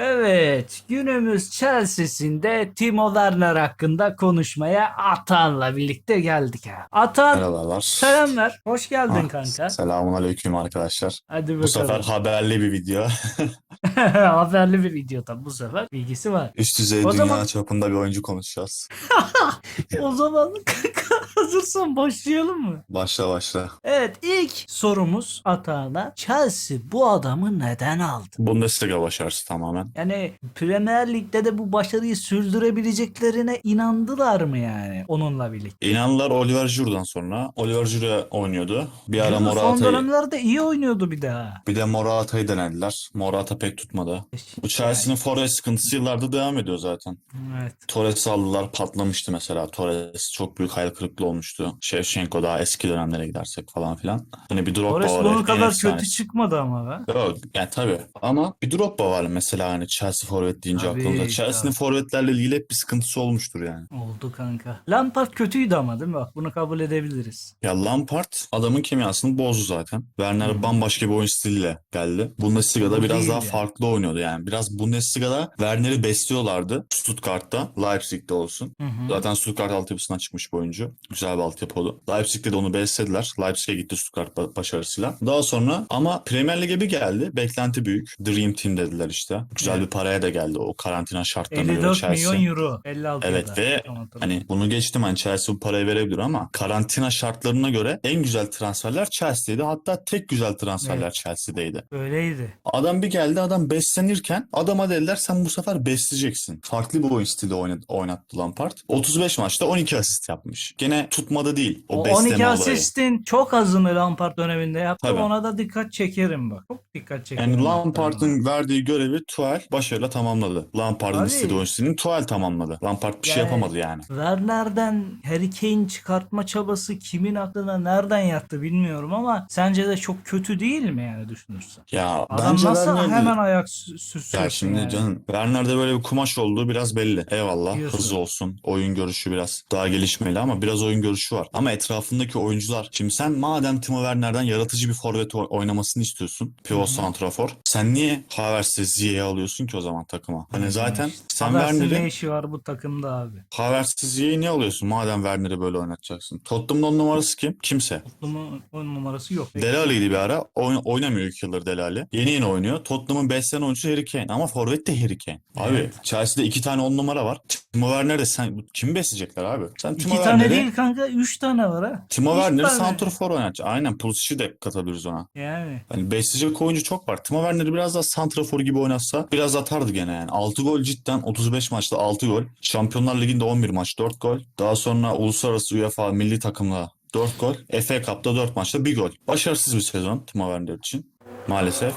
Evet, günümüz Chelsea'sinde Timo Werner hakkında konuşmaya Atan'la birlikte geldik ha. Atan, Merhabalar. selamlar. Hoş geldin Ah, kanka. Selamun aleyküm arkadaşlar. Hadi bakalım. Bu sefer haberli bir video. Haberli bir video tabi bu sefer. Bilgisi var. Üst düzey O dünya zaman- çapında bir oyuncu konuşacağız. o zaman kanka hazırsan başlayalım mı? Başla başla. Evet, ilk sorumuz Atan'a. Chelsea bu adamı neden aldı? Bundesliga başarısı tamamen. Yani Premier Lig'de de bu başarıyı sürdürebileceklerine inandılar mı yani onunla birlikte? İnandılar Oliver Giroud'dan sonra. Oliver Giroud oynuyordu. Bir ara Son Morata'yı dönemlerde iyi oynuyordu bir daha. bir de Morata'yı denediler. Morata pek tutmadı. Bu Chelsea'nin forvet sıkıntısı yıllardır devam ediyor zaten. Evet. Torres'i aldılar patlamıştı mesela. Torres çok büyük hayal kırıklığı olmuştu. Shevchenko daha eski dönemlere gidersek falan filan. Hani bir Drogba Torres var. bunun kadar efsanesi. kötü çıkmadı ama be. Yok yani tabii ama bir Drogba var mesela hani Chelsea forvet deyince Tabii, aklımda. Chelsea'nin tabii. forvetlerle ilgili hep bir sıkıntısı olmuştur yani. Oldu kanka. Lampard kötüydü ama değil mi? Bak bunu kabul edebiliriz. Ya Lampard adamın kimyasını bozdu zaten. Werner bambaşka bir oyun stiliyle geldi. Bundesliga'da Bu biraz değil daha yani. farklı oynuyordu yani. Biraz Bundesliga'da Werner'i besliyorlardı. Stuttgart'ta, Leipzig'te olsun. Hı hı. Zaten Stuttgart altyapısından çıkmış bir oyuncu. Güzel bir altyapı oldu. Leipzig'te de onu beslediler. Leipzig'e gitti Stuttgart ba- başarısıyla. Daha sonra ama Premier Lig'e bir geldi. Beklenti büyük. Dream Team dediler işte. Güzel Evet. bir paraya da geldi o karantina şartlarına göre 54 Chelsea. milyon euro. 56 Evet ve Tamam, tamam. Hani bunu geçtim hani Chelsea bu parayı verebilir ama karantina şartlarına göre en güzel transferler Chelsea'ydi. Hatta tek güzel transferler Evet. Chelsea'deydi. Öyleydi. Adam bir geldi adam beslenirken adama dediler sen bu sefer besleyeceksin. Farklı bir oyun stili oynattı Lampard. 35 maçta 12 asist yapmış. Gene tutmadı değil o, O besleme 12 olayı. asistin çok azını Lampard döneminde yaptı. Tabii. Ona da dikkat çekerim bak. Çok dikkat çekerim. Yani. Lampard'ın verdiği görevi Tuchel başarıyla tamamladı. Lampard'ın istediği oyun stilini Tuchel tamamladı. Lampard bir şey Yani- yapamadı yani. Werner'den Harry Kane çıkartma çabası kimin aklına nereden yattı bilmiyorum ama sence de çok kötü değil mi yani düşünürsen? Ya Adam bence nasıl Werner'de- hemen ayak sü- sürsün Ya şimdi yani? canım Werner'de böyle bir kumaş olduğu biraz belli. Eyvallah Diyorsun. hızlı olsun. Oyun görüşü biraz daha gelişmeli ama biraz oyun görüşü var. Ama etrafındaki oyuncular. Şimdi sen madem Timo Werner'den yaratıcı bir forvet oynamasını istiyorsun. Pivot santrafor. Sen niye Havertz'i Ziyech'i alıyorsun ki o zaman takıma? Hani zaten sen Havertz'in ne Werner'i işi var bu takımda abi? Havertz'i Ziyech'i niye alıyorsun? Madem Werner'i böyle oynatacaksın. Tottenham'ın on numarası kim? Kimse. Tottenham'ın on numarası yok. Delali'ydi bir ara. Oyn- oynamıyor iki yıldır Delali. Yeni yeni oynuyor. Tottenham'ın beslenen oyuncusu Harry Kane. Ama forvet de Harry Kane. Abi Evet. Chelsea'de iki tane on numara var. Timo Werner'de sen kimi besleyecekler abi? Sen Timo İki tane Werner'i değil kanka. Üç tane var ha. Timo Werner'i tane. santrafor oynatacak. Aynen Pulisic'i de katabiliriz ona. Yani. Hani besleyecek oyuncu çok var. Timo Werner'i biraz daha santrafor gibi oynatsa biraz atardı gene yani. 6 gol cidden 35 maçta 6 gol. Şampiyonlar Ligi'nde 11 maç 4 gol. Daha sonra uluslararası UEFA milli takımla 4 gol. FA Cup'ta 4 maçta 1 gol. Başarısız bir sezon Timo Werner için. Maalesef.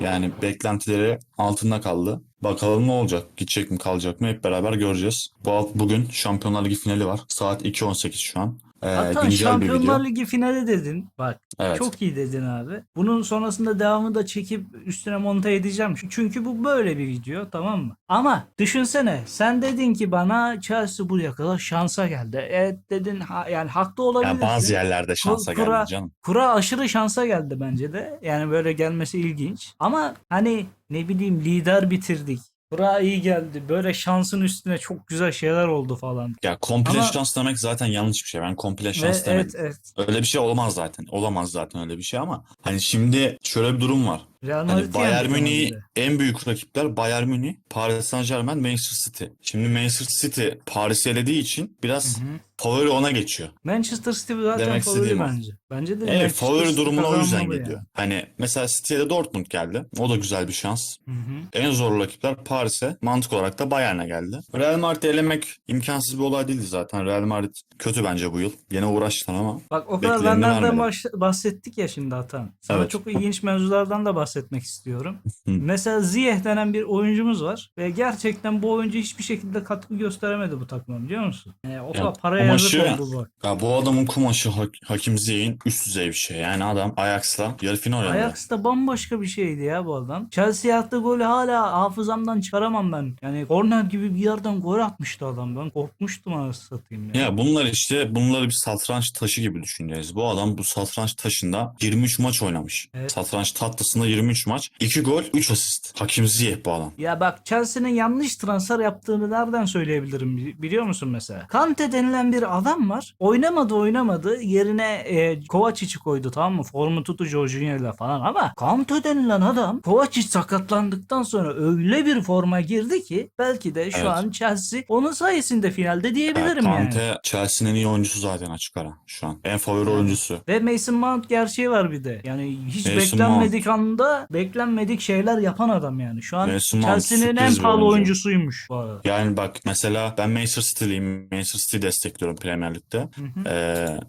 Yani beklentileri altında kaldı. Bakalım ne olacak? Gidecek mi kalacak mı? Hep beraber göreceğiz. Bu bugün Şampiyonlar Ligi finali var. Saat 2.18 şu an. Ee, Hatta güncel bir video. Şampiyonlar Ligi finali dedin. Bak Evet. çok iyi dedin abi. Bunun sonrasında devamı da çekip üstüne monte edeceğim. Çünkü bu böyle bir video tamam mı? Ama düşünsene sen dedin ki bana Chelsea buraya kadar şansa geldi. Evet dedin ha, yani haklı olabilirsin. Yani bazı yerlerde şansa Kura- geldi canım. Kura aşırı şansa geldi bence de. Yani böyle gelmesi ilginç. Ama hani ne bileyim lider bitirdik. Kura iyi geldi. Böyle şansın üstüne çok güzel şeyler oldu falan. Ya komple Ama- şans demek zaten yanlış bir şey. Ben komple Ve şans demedim. evet evet. Öyle bir şey olamaz zaten. Olamaz zaten öyle bir şey ama hani şimdi şöyle bir durum var. Real Hani Bayern Münih de. en büyük rakipler Bayern Münih, Paris Saint-Germain, Manchester City. Şimdi Manchester City Paris'i elediği için biraz Hı hı. favori ona geçiyor. Manchester City zaten Demek favori bence. Bence de Evet Manchester favori City durumuna o yüzden gidiyor. Hani mesela City'ye de Dortmund geldi. O da güzel bir şans. yani. Hı hı. En zor rakipler Paris'e, mantık olarak da Bayern'e geldi. Real Madrid'i elemek imkansız bir olay değildi zaten. Real Madrid kötü bence bu yıl. Yine uğraştılar ama Bak o kadar vermedi. baş- bahsettik ya şimdi Atan. Sana Evet. çok ilginç mevzulardan da bahsetmek istiyorum. Mesela Ziyech denen bir oyuncumuz var ve gerçekten bu oyuncu hiçbir şekilde katkı gösteremedi bu takıma biliyor musun? Yani o kadar paraya kumaşı- yazık oldu bu. Ya bu adamın kumaşı Hak- Hakim Ziyech'in üst düzey bir şey. Yani adam Ajax'la yarı final oynadı. Ajax'ta bambaşka bir şeydi ya bu adam. Chelsea'ye attığı golü hala hafızamdan çıkaramam ben. Yani korner gibi bir yerden gol atmıştı adam. Ben korkmuştum anasını satayım ya. Ya bunlar işte bunları bir satranç taşı gibi düşüneceğiz. Bu adam bu satranç taşında 23 maç oynamış. Evet. Satranç tahtasında 23 23 maç. 2 gol 3 asist. Hakim Ziyech bu adam. Ya bak Chelsea'nin yanlış transfer yaptığını nereden söyleyebilirim bi- biliyor musun mesela? Kante denilen bir adam var. Oynamadı oynamadı. Yerine e, Kovacic'i koydu tamam mı? Formu tuttu Jorginho'yla falan ama Kante denilen adam Kovacic sakatlandıktan sonra öyle bir forma girdi ki belki de şu Evet. an Chelsea onun sayesinde finalde Yani diyebilirim yani. Kante Chelsea'nin en iyi oyuncusu zaten açık ara şu an. En favori oyuncusu. Ve Mason Mount gerçeği var bir de. Yani hiç Mason beklenmedik anda beklenmedik şeyler yapan adam yani. Şu an Mason Mount Chelsea'nin en sürpriz bir pahalı oyuncu. oyuncusuymuş bu arada. Yani bak mesela ben Manchester City'liyim. Manchester City destekliyorum Premier Lig'de.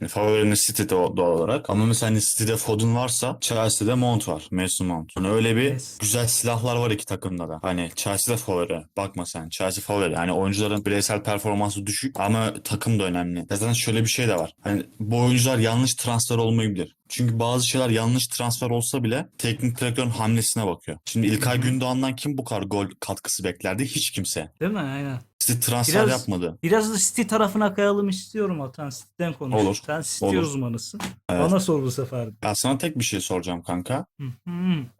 Ee, favorim City'de doğal olarak. Ama mesela hani City'de Foden varsa Chelsea'de Mount var. Mason Mount. Yani öyle bir Yes. güzel silahlar var iki takımda da. Hani Chelsea'de favori. Bakma sen. Chelsea favori. Yani oyuncuların bireysel performansı düşük ama takım da önemli. Zaten şöyle bir şey de var. Hani bu oyuncular yanlış transfer olmayabilir. Çünkü bazı şeyler yanlış transfer olsa bile teknik direktörün hamlesine bakıyor. Şimdi İlkay. Gündoğan'dan kim bu kadar gol katkısı beklerdi? Hiç kimse. Değil mi? Aynen. City transfer Biraz- yapmadı. Biraz da City tarafına kayalım istiyorum Atan. City'den konuş. Olur. Sen City Olur. uzmanısın. Evet. Bana sor bu sefer. Ya sana tek bir şey soracağım kanka.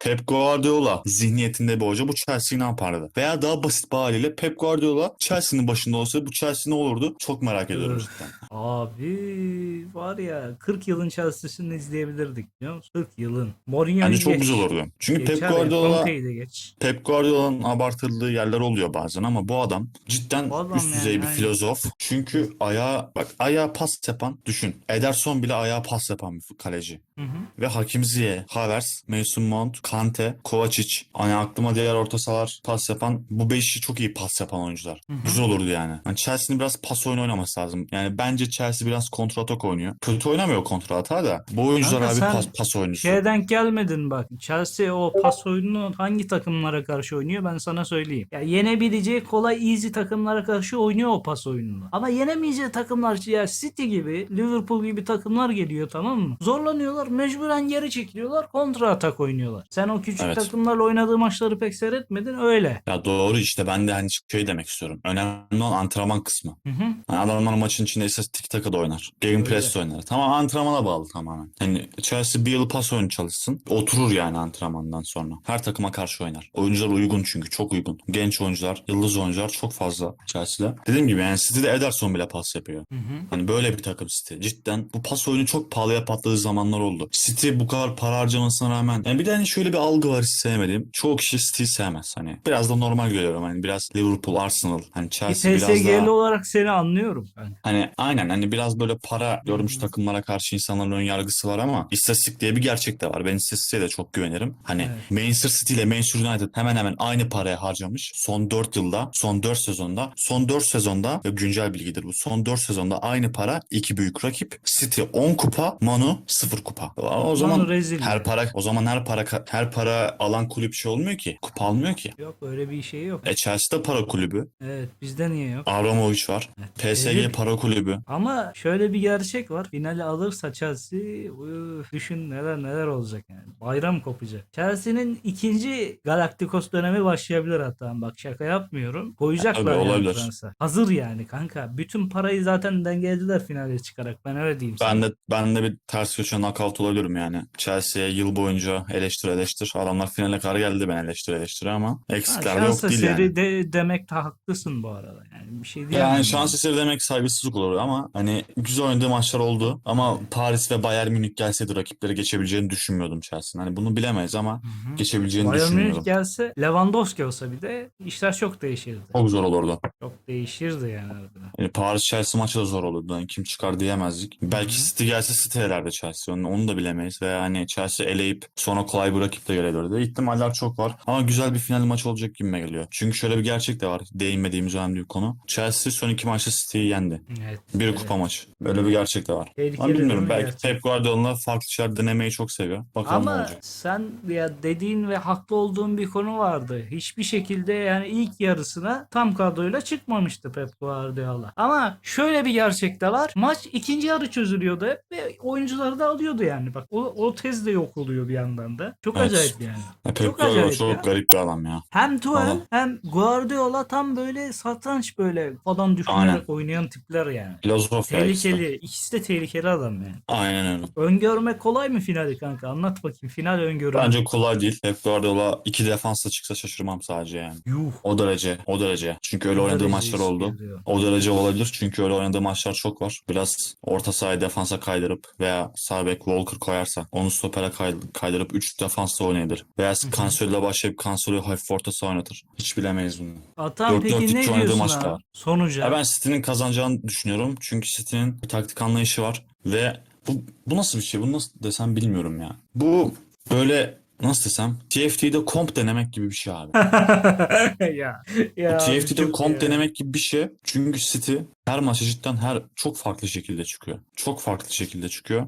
Pep Guardiola zihniyetinde bir hoca bu Chelsea'yi ne yapardı? Veya daha basit bir haliyle Pep Guardiola Chelsea'nin başında olsa bu Chelsea ne olurdu? Çok merak ediyorum cidden. Abi var ya 40 yılın Chelsea'sini izleyebilirdik biliyor musun? 40 yılın. Mourinho'yu Bence çok geç. güzel olurdu. Çünkü Geçer Pep Guardiola geç. Pep Guardiola'nın abartıldığı yerler oluyor bazen ama bu adam cidden Bu adam üst yani, düzey bir aynen. filozof. Çünkü ayağa bak ayağa pas yapan düşün. Ederson bile ayağa pas yapan bir kaleci. Hı hı. Ve Hakim Ziyech, Havertz, Mason Mount, Kante, Kovacic. Hani aklıma diğer orta sahalar pas yapan bu beşi çok iyi pas yapan oyuncular. Hı hı. Güzel olurdu yani. yani Chelsea'nin biraz pas oyunu oynaması lazım. Yani bence Chelsea biraz kontratak oynuyor. Kötü oynamıyor kontrata da. Bu oyuncular Kanka abi pas, pas oyuncusu. Şeye denk gelmedin bak. Chelsea o pas oyununu hangi takımlara karşı oynuyor ben sana söyleyeyim. Ya yenebileceği kolay easy takımlara karşı oynuyor o pas oyununu. Ama yenemeyeceği takımlar ya City gibi, Liverpool gibi takımlar geliyor tamam mı? Zorlanıyorlar, mecburen geri çekiliyorlar, kontra atak oynuyorlar. Sen o küçük Evet. takımlarla oynadığı maçları pek seyretmedin öyle. Ya doğru işte ben de hani şey demek istiyorum. Önemli olan antrenman kısmı. Hı hı. Yani adamlar maçın içinde ise tik taka da oynar. Game press oynar. Tamam antrenmana bağlı tamamen. Hani Chelsea bir yıl pas oyunu çalışsın. Oturur yani antrenmandan sonra. Her takıma karşı oynar. Oyuncular uygun çünkü çok uygun. Genç oyuncular, yıldız oyuncular çok fazla Chelsea'de. Dediğim gibi yani City'de Ederson bile pas yapıyor. Hı hı. Hani böyle bir takım City. Cidden bu pas oyunu çok pahalıya patladığı zamanlar oldu. City bu kadar para harcamasına rağmen. Yani bir de hani şöyle bir algı var hiç sevmediğim. Çoğu kişi City'yi sevmez. Hani biraz da normal görüyorum. Hani biraz Liverpool, Arsenal. Hani Bir Chelsea biraz TSG'li daha... olarak seni anlıyorum. Yani. Hani aynen hani biraz böyle para görmüş takımlara karşı insanların ön yargısı var ama istatistik diye bir gerçek de var. Ben istatistiğe de çok güvenirim. Hani Evet. Manchester City ile Manchester United hemen hemen aynı paraya harcamış. Son 4 yılda, son 4 sezonda, son 4 sezonda ve güncel bilgidir bu. Son 4 sezonda aynı para iki büyük rakip. City 10 kupa, Manu 0 kupa. O zaman rezil her para o zaman her para her para alan kulüp şey olmuyor ki. Kupa almıyor ki. Yok öyle bir şey yok. E Chelsea'de para kulübü. Evet bizde niye yok? Abramovich var. PSG para kulübü. Ama şöyle bir gerçek var. Finali alırsa Chelsea üf, düşün neler neler olacak yani. Bayram kopacak. Chelsea'nin ikinci Galacticos dönemi başlayabilir hatta. Bak şaka yapmıyorum. Koyacaklar Tabii, yani olabilir. Fransa. Hazır yani kanka. Bütün parayı zaten dengelediler finale çıkarak. Ben öyle diyeyim sana. Ben de ben de bir ters köşe knockout olabilirim yani. Chelsea'ye yıl boyunca eleştir eleştir. Adamlar finale kadar geldi ben eleştir eleştir ama eksikler de yok şans değil eseri yani. de, haklısın bu arada. Yani bir şey diyemem. Yani şans eseri demek saygısızlık olur ama hani güzel oynadığı maçlar oldu ama Paris ve Bayern Münih gelseydi rakipleri geçebileceğini düşünmüyordum Chelsea'nin. Hani bunu bilemeyiz ama Hı hı. geçebileceğini Bayern düşünmüyordum. Münih gelse Lewandowski olsa bir de işler çok değişirdi. Çok zor olurdu. Çok değişirdi yani. Yani Paris Chelsea maçı da zor olurdu. Yani kim çıkar diyemezdik. Belki City gelse City elerdi Chelsea. Onu, onu da bilemeyiz. Veya hani Chelsea eleyip sonra kolay bir rakip de gelebilirdi. İhtimaller çok var. Ama güzel bir final maçı olacak gibime geliyor. Çünkü şöyle bir gerçek de var. Değinmediğimiz önemli bir konu. Chelsea son iki maçta City'yi yendi. Evet. Bir Evet. kupa maçı. Böyle bir gerçek de var. Tehlikeli Ama bilmiyorum. Belki gerçekten? Pep Guardiola farklı şeyler denemeyi çok seviyor. Bakalım ne Ama olacak. sen ya dediğin ve haklı olduğun bir konu vardı. Hiçbir şekilde yani ilk yarısına tam kadroyla çıkmamıştı Pep Guardiola. Ama şöyle bir gerçek de var. Maç ikinci yarı çözülüyordu hep ve oyuncuları da alıyordu yani. Yani bak o, o tez de yok oluyor bir yandan da. Çok Evet. acayip yani. Ya Pep Çok Guardiola acayip çok ya. garip bir adam ya. Hem Tuchel hem Guardiola tam böyle satranç böyle falan düşünerek Aynen. oynayan tipler yani. Filozof. Tehlikeli. İkisi de tehlikeli adam yani. Aynen öyle. Öngörmek kolay mı finali kanka? Anlat bakayım. Final öngörü. Bence kolay değil. Pep Guardiola iki defansla çıksa şaşırmam sadece yani. Yuh. O derece, o derece. Çünkü öyle O oynadığı maçlar oldu. geliyor. O derece olabilir çünkü öyle oynadığı maçlar çok var. Biraz orta sahayı defansa kaydırıp veya sağ bek Walker koyarsa onu stopere kay- kaydırıp 3 defansla oynayabilir. Veya. Cancelo'yla başlayıp Cancelo'yu hafif orta saha oynatır. Hiç bilemeyiz bunu. Atan 4-4-2 peki ne diyorsun maçlar abi? var. Sonuca. Ya ben City'nin kazanacağını düşünüyorum. Çünkü City'nin bir taktik anlayışı var ve bu, bu nasıl bir şey? Bunu nasıl desem bilmiyorum ya. Bu böyle nasıl desem TFT'de komp denemek gibi bir şey abi. ya. Ya TFT'de komp ya. denemek gibi bir şey. Çünkü City her maça cidden her çok farklı şekilde çıkıyor. Çok farklı şekilde çıkıyor.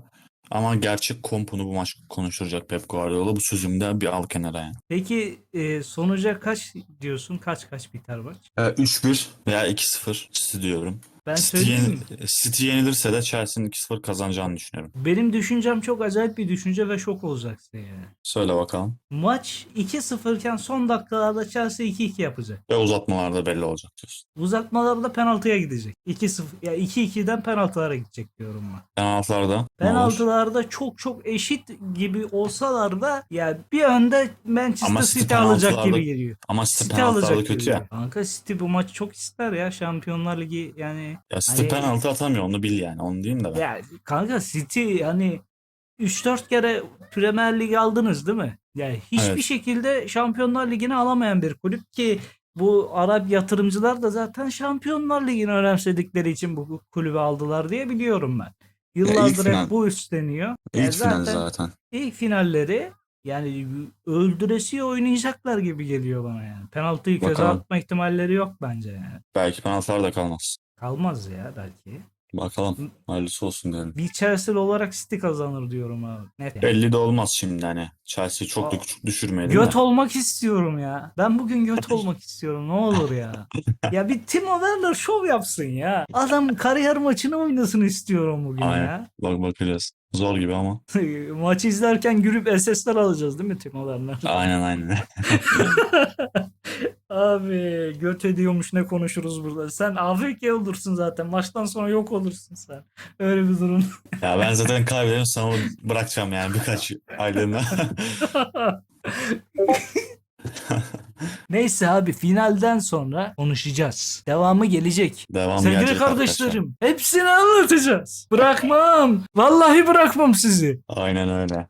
Ama gerçek kompunu bu maç konuşturacak Pep Guardiola. Bu sözümde bir al kenara yani. Peki e, sonuca kaç diyorsun? Kaç kaç biter maç? Ee, 3-1 veya 2-0 City diyorum. Ben City, söyleyeyim mi? City yenilirse de Chelsea'nin 2-0 kazanacağını düşünüyorum. Benim düşüncem çok acayip bir düşünce ve şok olacaksın yani. Söyle bakalım. Maç 2-0 iken son dakikalarda Chelsea 2-2 yapacak. Ve uzatmalarda belli olacak diyorsun. Uzatmalarda penaltıya gidecek. 2-0 ya 2-2'den penaltılara gidecek diyorum ben. Penaltılarda? Penaltılarda çok çok eşit gibi olsalar da ya bir önde Manchester Ama City, City alacak gibi geliyor. Ama City City alacak kötü gibi. ya. Kanka City bu maçı çok ister ya. Şampiyonlar Ligi yani Ya City Hani- penaltı atamıyor onu bil yani. Onu diyeyim de ben. ya kanka City hani 3-4 kere Premier Lig aldınız değil mi? Yani hiçbir Evet. şekilde Şampiyonlar Ligi'ni alamayan bir kulüp ki bu Arap yatırımcılar da zaten Şampiyonlar Ligi'ni önemsedikleri için bu kulübü aldılar diye biliyorum ben. Yıllardır hep bu üstleniyor. İlk Ya final zaten zaten. ilk finalleri yani öldüresiye oynayacaklar gibi geliyor bana yani. Penaltıyı köze atma ihtimalleri yok bence yani. Belki penaltılar da kalmaz. Kalmaz ya belki. Bakalım. Hayırlısı olsun diyelim. Bir Chelsea olarak City kazanır diyorum abi. Net. yani. Belli de olmaz şimdi hani. Chelsea'yi çok da küçük düşürmeyelim Göt de. olmak istiyorum ya. Ben bugün göt olmak istiyorum. Ne olur ya. Ya bir Timo Werner şov yapsın ya. Adam kariyer maçını oynasın istiyorum bugün Aynen. ya. Bak bakacağız. Zor gibi ama. Maçı izlerken gülüp SS'ler alacağız değil mi Timo Werner? Aynen aynen. Abi göt ediyormuş ne konuşuruz burada. Sen AFK olursun zaten. Maçtan sonra yok olursun sen. Öyle bir durum. ya ben zaten kaybederim sana bırakacağım yani birkaç aylığına. Neyse abi finalden sonra konuşacağız. Devamı gelecek. Devam Sevgili gelecek kardeşlerim hepsini anlatacağız. Bırakmam. Vallahi bırakmam sizi. arkadaşlar. Aynen öyle.